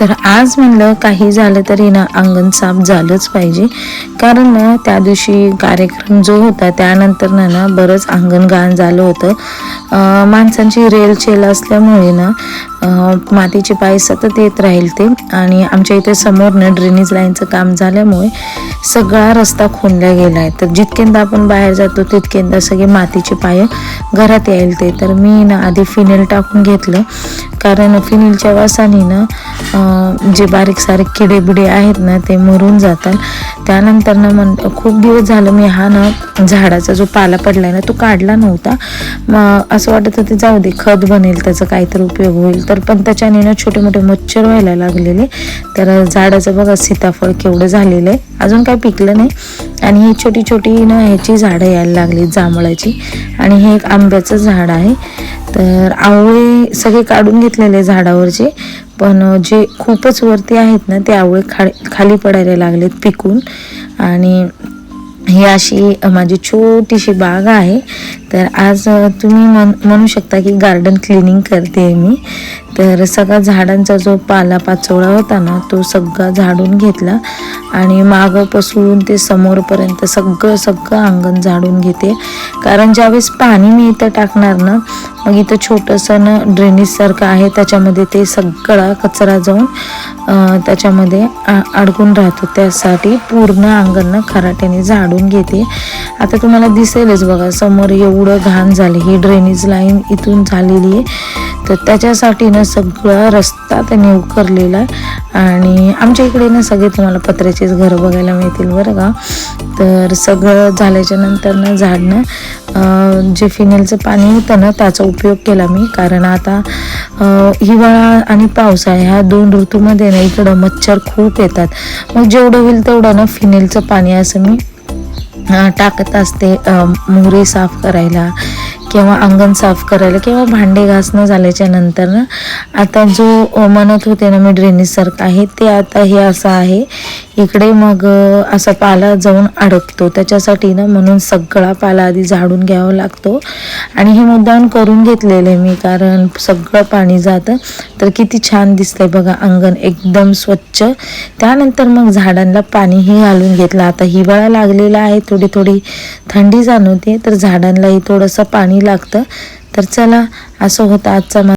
तर आज म्हणलं काही झालं तरी ना अंगण साफ झालंच पाहिजे. कारण ना त्या दिवशी कार्यक्रम जो होता त्यानंतर ना ना बरंच अंगण घाण झालं होतं. माणसांची रेलचेल असल्यामुळे ना मातीचे पाय सतत येत राहील ते आणि आमच्या इथे समोर ना ड्रेनेज लाईनचं काम झाल्यामुळे सगळा रस्ता खोनला गेला आहे. तर जितकेंदा आपण बाहेर जातो तितकेंदा सगळे मातीचे पाय घरात यायला ते. तर मी ना आधी फिनेल टाकून घेतलं. कारण फिनिलच्या वासाने ना जे बारीक सारीक किडे बिडे आहेत ना ते मरून जातात. त्यानंतर ना मन खूप दिवस झालं मी हा ना झाडाचा जो पाला पडला आहे ना तो काढला नव्हता. मग असं वाटत होतं जाऊ दे खत बनेल त्याचा काहीतरी उपयोग होईल. तर पण त्याच्याने ना छोटे मोठे मच्छर व्हायला लागलेले. तर झाडाचं बघा सीताफळ केवढं झालेलं आहे. अजून काही पिकलं नाही. आणि ही छोटी छोटी ना ह्याची झाडं यायला लागली जांभळाची. आणि हे एक आंब्याचं झाड आहे. तर आवळे सगळे काढून घेतलेले झाडावरचे. पण जे खूपच वरती आहेत ना ते आवळे खा खाली पडायला लागलेत पिकून. आणि ही अशी माझी छोटीशी बाग आहे. तर आज तुम्ही म्हण म्हणू शकता की गार्डन क्लिनिंग करते मी. तर सगळा झाडांचा जो पाला पाचोळा होता ना तो सगळा झाडून घेतला. आणि मागंपासून ते समोरपर्यंत सगळं सगळं अंगण झाडून घेते. कारण ज्यावेळेस पाणी मी इथं टाकणार ना मग इथं छोटंसं ना ड्रेनेजसारखं आहे त्याच्यामध्ये ते सगळा कचरा जाऊन त्याच्यामध्ये आ- अडकून राहतो. त्यासाठी पूर्ण अंगण ना खराट्याने झाडून घेते. आता तुम्हाला दिसेलच बघा समोर एवढं घाण झालं. ही ड्रेनेज लाईन इथून झालेली आहे. तर त्याच्यासाठी ना सगळा रस्ता त्यांनी उकरलेला. आहे आणि आमच्या इकडे ना सगळे तुम्हाला पत्र्याचेच घरं बघायला मिळतील बरं का. तर सगळं झाल्याच्यानंतर ना झाडणं जे फिनेलचं पाणी होतं ना त्याचा उपयोग केला मी. कारण आता हिवाळा आणि पावसाळा ह्या दोन ऋतूमध्ये ना इकडं मच्छर खूप येतात. मग जेवढं होईल तेवढं ना फिनेलचं पाणी असं मी टाकत असते मोहरी साफ करायला. किंवा अंगण साफ करायला किंवा भांडे घासणं झाल्याच्यानंतर ना आता जो म्हणत होते ना मी ड्रेनेजसारखं आहे ते आता हे असं आहे. इकडे मग असा पाला जाऊन अडकतो. त्याच्यासाठी ना म्हणून सगळा पाला आधी झाडून घ्यावा लागतो. आणि हे मुद्दाम करून घेतलेलं आहे मी कारण सगळं पाणी जातं. तर किती छान दिसतंय बघा अंगण एकदम स्वच्छ. त्यानंतर मग झाडांना पाणीही घालून घेतलं. आता हिवाळा लागलेला आहे थोडी थोडी थंडी जाणवते. तर झाडांनाही थोडंसं पाणी लागतं. तर चला असं होतं आजचा मा-